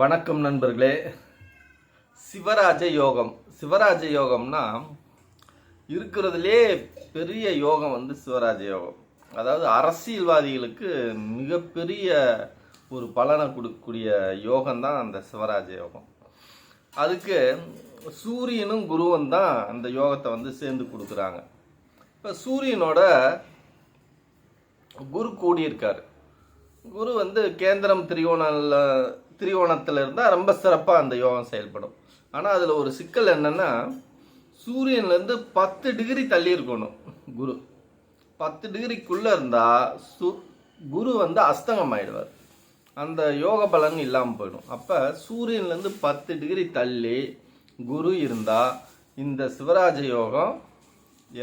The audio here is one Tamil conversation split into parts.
வணக்கம் நண்பர்களே. சிவராஜ யோகம். சிவராஜ யோகம்னா இருக்கிறதுலே பெரிய யோகம் வந்து சிவராஜ யோகம். அதாவது அரசியல்வாதிகளுக்கு மிகப்பெரிய ஒரு பலனை கொடுக்கக்கூடிய யோகம் தான் அந்த சிவராஜ யோகம். அதுக்கு சூரியனும் குருவும் தான் அந்த யோகத்தை வந்து சேர்ந்து கொடுக்குறாங்க. இப்போ சூரியனோட குரு கூடியிருக்காரு. குரு வந்து கேந்திரம் திரிகோணத்தில் திரிகோணத்தில் இருந்தால் ரொம்ப சிறப்பாக அந்த யோகம் செயல்படும். ஆனால் அதில் ஒரு சிக்கல் என்னென்னா சூரியன்லேருந்து பத்து டிகிரி தள்ளி இருக்கணும் குரு. பத்து டிகிரிக்குள்ளே இருந்தால் சு குரு வந்து அஸ்தங்கம் ஆயிடுவார் அந்த யோக பலன் இல்லாமல் போயிடும். அப்போ சூரியன்லேருந்து பத்து டிகிரி தள்ளி குரு இருந்தால் இந்த சிவராஜ யோகம்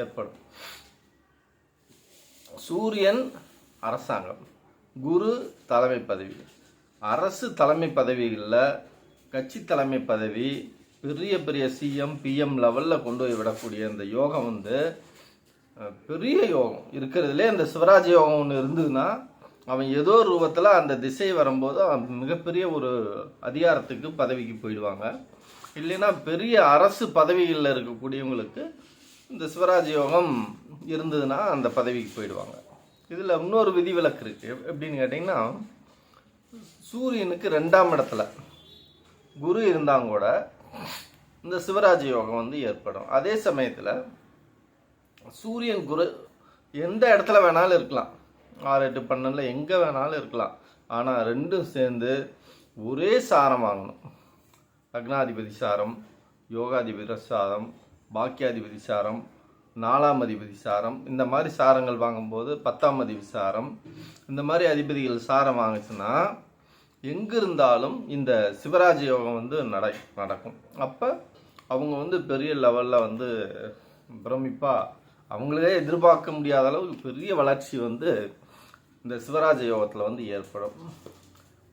ஏற்படும். சூரியன் அரசாங்கம். குரு தலைமை பதவி. அரசு தலைமை பதவிகளில் கட்சி தலைமை பதவி பெரிய பெரிய சிஎம் பிஎம் லெவலில் கொண்டு போய் விடக்கூடிய இந்த யோகம் வந்து பெரிய யோகம். இருக்கிறதுலே இந்த சிவராஜ யோகம் ஒன்று இருந்ததுன்னா அவன் ஏதோ ரூபத்தில் அந்த திசை வரும்போது அவன் மிகப்பெரிய ஒரு அதிகாரத்துக்கு பதவிக்கு போயிடுவாங்க. இல்லைன்னா பெரிய அரசு பதவிகளில் இருக்கக்கூடியவங்களுக்கு இந்த சிவராஜ யோகம் இருந்ததுன்னா அந்த பதவிக்கு போயிடுவாங்க. இதில் இன்னொரு விதிவிலக்கு இருக்குது எப்படின்னு கேட்டிங்கன்னா சூரியனுக்கு ரெண்டாம் இடத்துல குரு இருந்தாங்க கூட இந்த சிவராஜ யோகம் வந்து ஏற்படும். அதே சமயத்தில் சூரியன் குரு எந்த இடத்துல வேணாலும் இருக்கலாம். ஆறு எட்டு பன்னெண்டில் எங்கே வேணாலும் இருக்கலாம். ஆனால் ரெண்டும் சேர்ந்து ஒரே சாரம் வாங்கணும். லக்னாதிபதி சாரம் யோகாதிபதி சாரம் பாக்கியாதிபதி சாரம் நாலாம் அதிபதி சாரம். இந்த மாதிரி சாரங்கள் வாங்கும்போது பத்தாம் அதிபதி சாரம். இந்த மாதிரி அதிபதிகள் சாரம் வாங்குச்சுன்னா எங்கே இருந்தாலும் இந்த சிவராஜ யோகம் வந்து நட நடக்கும். அப்போ அவங்க வந்து பெரிய லெவலில் வந்து பிரமிப்பாக அவங்களே எதிர்பார்க்க முடியாத அளவுக்கு பெரிய வளர்ச்சி வந்து இந்த சிவராஜ யோகத்தில் வந்து ஏற்படும்.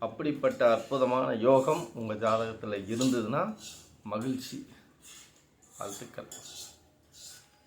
அப்படிப்பட்ட அற்புதமான யோகம் உங்கள் ஜாதகத்தில் இருந்ததுன்னா மகிழ்ச்சி வாழ்த்துக்கள்.